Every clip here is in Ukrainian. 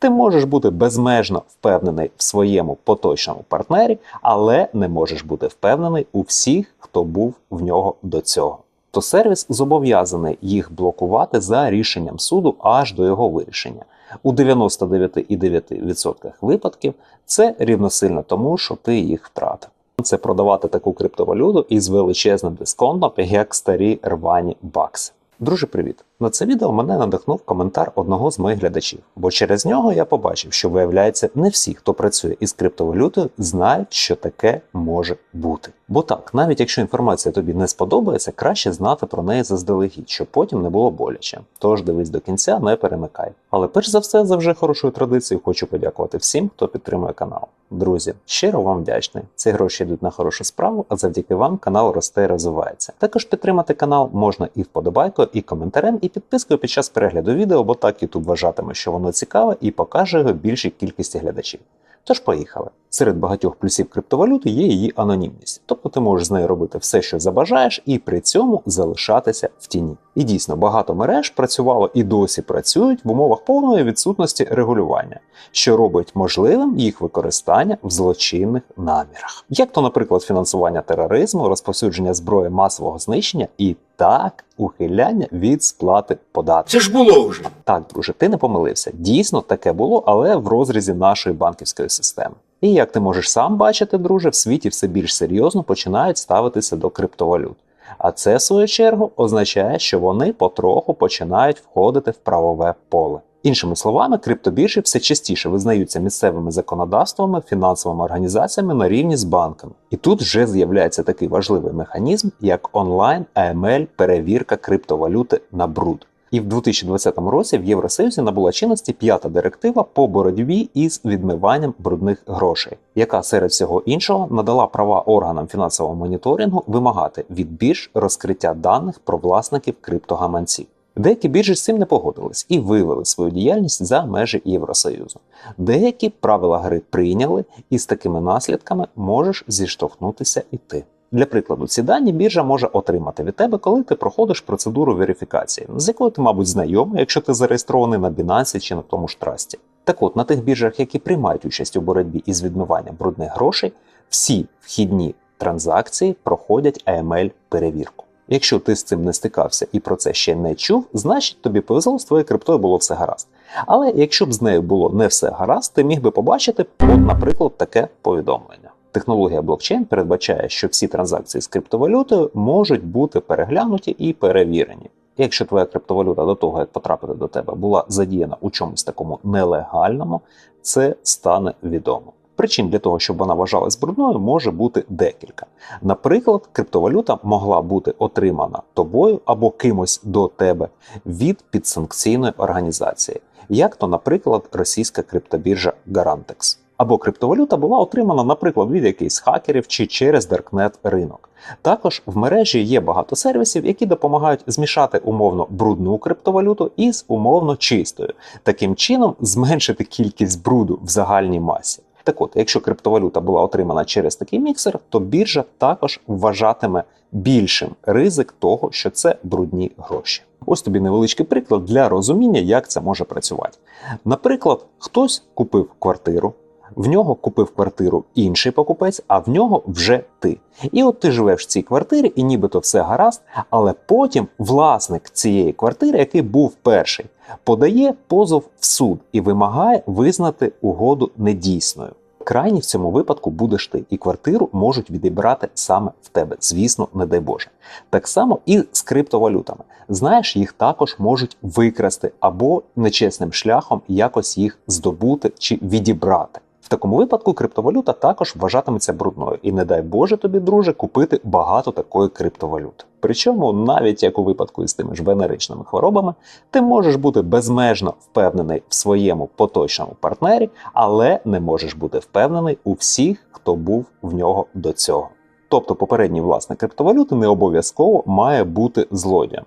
Ти можеш бути безмежно впевнений в своєму поточному партнері, але не можеш бути впевнений у всіх, хто був в нього до цього. То сервіс зобов'язаний їх блокувати за рішенням суду аж до його вирішення. У 99,9% випадків це рівносильно тому, що ти їх втратив. Це продавати таку криптовалюту із величезним дисконтом, як старі рвані бакси. Друже, привіт! На це відео мене надихнув коментар одного з моїх глядачів, бо через нього я побачив, що виявляється, не всі, хто працює із криптовалютою, знають, що таке може бути. Бо так, навіть якщо інформація тобі не сподобається, краще знати про неї заздалегідь, щоб потім не було боляче. Тож дивись до кінця, не перемикай. Але перш за все, за вже хорошою традицією, хочу подякувати всім, хто підтримує канал. Друзі, щиро вам вдячний. Ці гроші йдуть на хорошу справу, а завдяки вам канал росте і розвивається. Також підтримати канал можна і вподобайкою, і коментарем, і підпискою під час перегляду відео, бо так YouTube вважатиме, що воно цікаве і покаже його більшій кількості глядачів. Тож поїхали. Серед багатьох плюсів криптовалюти є її анонімність, тобто ти можеш з нею робити все, що забажаєш, і при цьому залишатися в тіні. І дійсно багато мереж працювало і досі працюють в умовах повної відсутності регулювання, що робить можливим їх використання в злочинних намірах, як то, наприклад, фінансування тероризму, розповсюдження зброї масового знищення і так ухиляння від сплати податків. Це ж було вже. Так, друже, ти не помилився. Дійсно, таке було, але в розрізі нашої банківської системи. І як ти можеш сам бачити, друже, в світі все більш серйозно починають ставитися до криптовалют. А це, в свою чергу, означає, що вони потроху починають входити в правове поле. Іншими словами, криптобіржі все частіше визнаються місцевими законодавствами, фінансовими організаціями на рівні з банками. І тут вже з'являється такий важливий механізм, як онлайн AML перевірка криптовалюти на бруд. І в 2020 році в Євросоюзі набула чинності п'ята директива по боротьбі із відмиванням брудних грошей, яка серед всього іншого надала права органам фінансового моніторингу вимагати від бірж розкриття даних про власників криптогаманців. Деякі біржі з цим не погодились і вивели свою діяльність за межі Євросоюзу. Деякі правила гри прийняли, і з такими наслідками можеш зіштовхнутися і ти. Для прикладу, ці дані біржа може отримати від тебе, коли ти проходиш процедуру верифікації, з якою ти, мабуть, знайомий, якщо ти зареєстрований на Binance чи на тому ж трасті. Так от, на тих біржах, які приймають участь у боротьбі із відмиванням брудних грошей, всі вхідні транзакції проходять AML перевірку. Якщо ти з цим не стикався і про це ще не чув, значить тобі повезло, з твоєю криптою було все гаразд. Але якщо б з нею було не все гаразд, ти міг би побачити, от, наприклад, таке повідомлення. Технологія блокчейн передбачає, що всі транзакції з криптовалютою можуть бути переглянуті і перевірені. Якщо твоя криптовалюта до того, як потрапити до тебе, була задіяна у чомусь такому нелегальному, це стане відомо. Причин для того, щоб вона вважалась брудною, може бути декілька. Наприклад, криптовалюта могла бути отримана тобою або кимось до тебе від підсанкційної організації, як то, наприклад, російська криптобіржа Garantex. Або криптовалюта була отримана, наприклад, від якихось хакерів чи через даркнет ринок. Також в мережі є багато сервісів, які допомагають змішати умовно брудну криптовалюту із умовно чистою, таким чином зменшити кількість бруду в загальній масі. Так от, якщо криптовалюта була отримана через такий міксер, то біржа також вважатиме більшим ризик того, що це брудні гроші. Ось тобі невеличкий приклад для розуміння, як це може працювати. Наприклад, хтось купив квартиру, в нього купив квартиру інший покупець, а в нього вже ти. І от ти живеш в цій квартирі, і нібито все гаразд, але потім власник цієї квартири, який був перший, подає позов в суд і вимагає визнати угоду недійсною. Крайній в цьому випадку будеш ти, і квартиру можуть відібрати саме в тебе. Звісно, не дай Боже. Так само і з криптовалютами. Знаєш, їх також можуть викрасти або нечесним шляхом якось їх здобути чи відібрати. В такому випадку криптовалюта також вважатиметься брудною, і не дай Боже тобі, друже, купити багато такої криптовалюти. Причому, навіть як у випадку із тими ж венеричними хворобами, ти можеш бути безмежно впевнений в своєму поточному партнері, але не можеш бути впевнений у всіх, хто був в нього до цього. Тобто, попередній власник криптовалюти не обов'язково має бути злодієм.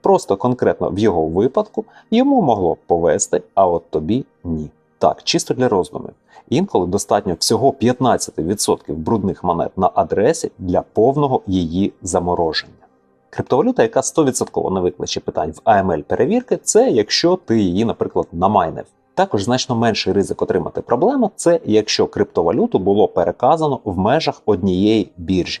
Просто конкретно в його випадку йому могло повести, а от тобі ні. Так, чисто для роздумів. Інколи достатньо всього 15% брудних монет на адресі для повного її замороження. Криптовалюта, яка 100% не викличе питань в AML перевірки, це якщо ти її, наприклад, намайнив. Також значно менший ризик отримати проблему це якщо криптовалюту було переказано в межах однієї біржі.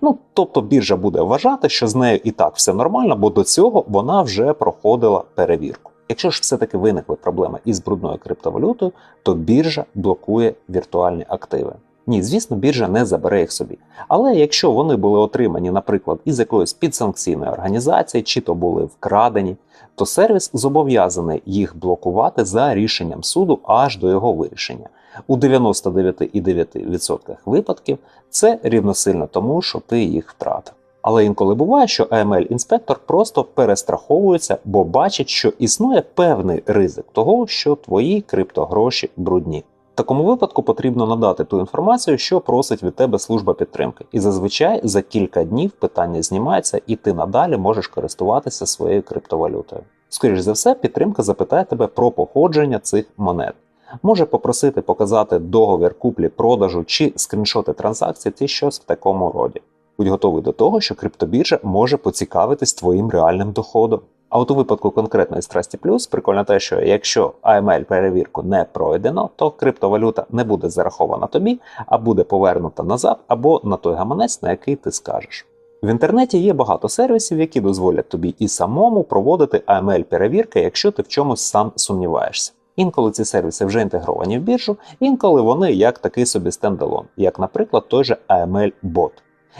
Ну, тобто біржа буде вважати, що з нею і так все нормально, бо до цього вона вже проходила перевірку. Якщо ж все-таки виникли проблеми із брудною криптовалютою, то біржа блокує віртуальні активи. Ні, звісно, біржа не забере їх собі. Але якщо вони були отримані, наприклад, із якоїсь підсанкційної організації, чи то були вкрадені, то сервіс зобов'язаний їх блокувати за рішенням суду аж до його вирішення. У 99,9% випадків це рівносильно тому, що ти їх втратив. Але інколи буває, що aml інспектор просто перестраховується, бо бачить, що існує певний ризик того, що твої криптогроші брудні. В такому випадку потрібно надати ту інформацію, що просить від тебе служба підтримки. І зазвичай за кілька днів питання знімається, і ти надалі можеш користуватися своєю криптовалютою. Скоріше за все, підтримка запитає тебе про походження цих монет. Може попросити показати договір куплі-продажу чи скріншоти транзакцій, чи щось в такому роді. Будь готовий до того, що криптобіржа може поцікавитись твоїм реальним доходом. А от у випадку конкретної Страсті Плюс прикольно те, що якщо AML перевірку не пройдено, то криптовалюта не буде зарахована тобі, а буде повернута назад або на той гаманець, на який ти скажеш. В інтернеті є багато сервісів, які дозволять тобі і самому проводити AML перевірки, якщо ти в чомусь сам сумніваєшся. Інколи ці сервіси вже інтегровані в біржу, інколи вони як такий собі стендалон, як, наприклад, той же AML-бот.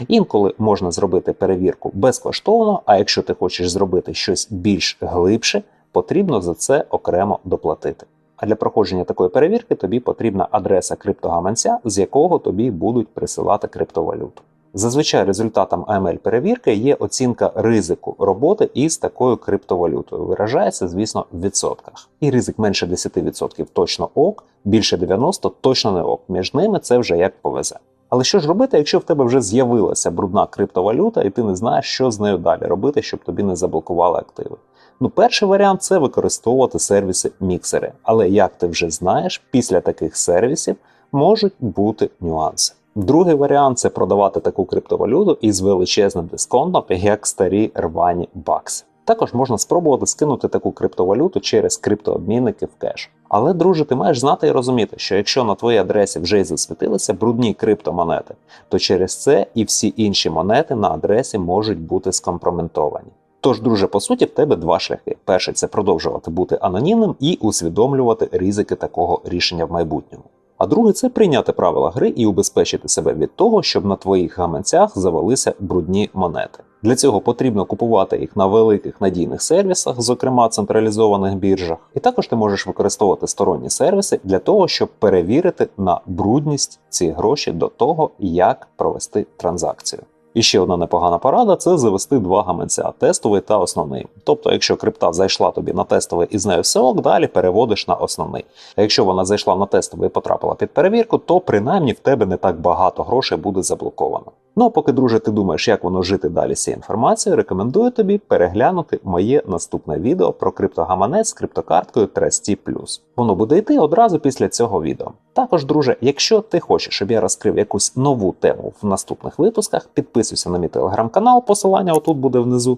Інколи можна зробити перевірку безкоштовно, а якщо ти хочеш зробити щось більш глибше, потрібно за це окремо доплатити. А для проходження такої перевірки тобі потрібна адреса криптогаманця, з якого тобі будуть присилати криптовалюту. Зазвичай результатом aml перевірки є оцінка ризику роботи із такою криптовалютою. Виражається, звісно, в відсотках. І ризик менше 10% точно ок, більше 90% точно не ок. Між ними це вже як повезе. Але що ж робити, якщо в тебе вже з'явилася брудна криптовалюта, і ти не знаєш, що з нею далі робити, щоб тобі не заблокували активи? Ну, перший варіант це використовувати сервіси міксери. Але як ти вже знаєш, після таких сервісів можуть бути нюанси. Другий варіант це продавати таку криптовалюту із величезним дисконтом, як старі рвані бакси. Також можна спробувати скинути таку криптовалюту через криптообмінники в кеш. Але, друже, ти маєш знати і розуміти, що якщо на твоїй адресі вже й засвітилися брудні криптомонети, то через це і всі інші монети на адресі можуть бути скомпроментовані. Тож, друже, по суті, в тебе два шляхи: перший це продовжувати бути анонімним і усвідомлювати ризики такого рішення в майбутньому. А другий це прийняти правила гри і убезпечити себе від того, щоб на твоїх гаманцях завелися брудні монети. Для цього потрібно купувати їх на великих надійних сервісах, зокрема централізованих біржах. І також ти можеш використовувати сторонні сервіси для того, щоб перевірити на брудність ці гроші до того, як провести транзакцію. І ще одна непогана порада це завести два гаманця тестовий та основний. Тобто, якщо крипта зайшла тобі на тестовий і з нею все ок, далі переводиш на основний. А якщо вона зайшла на тестовий і потрапила під перевірку, то принаймні в тебе не так багато грошей буде заблоковано. Ну а поки, друже, ти думаєш, як воно жити далі з цією інформацією, рекомендую тобі переглянути моє наступне відео про криптогаманець з криптокарткою Trusty. Воно буде йти одразу після цього відео. Також, друже, якщо ти хочеш, щоб я розкрив якусь нову тему в наступних випусках, підписуйся на мій телеграм-канал, посилання отут буде внизу,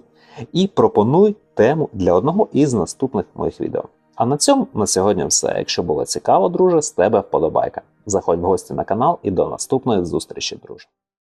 і пропонуй тему для одного із наступних моїх відео. А на цьому на сьогодні все. Якщо було цікаво, друже, з тебе вподобайка. Заходь в гості на канал і до наступної зустрічі, друже.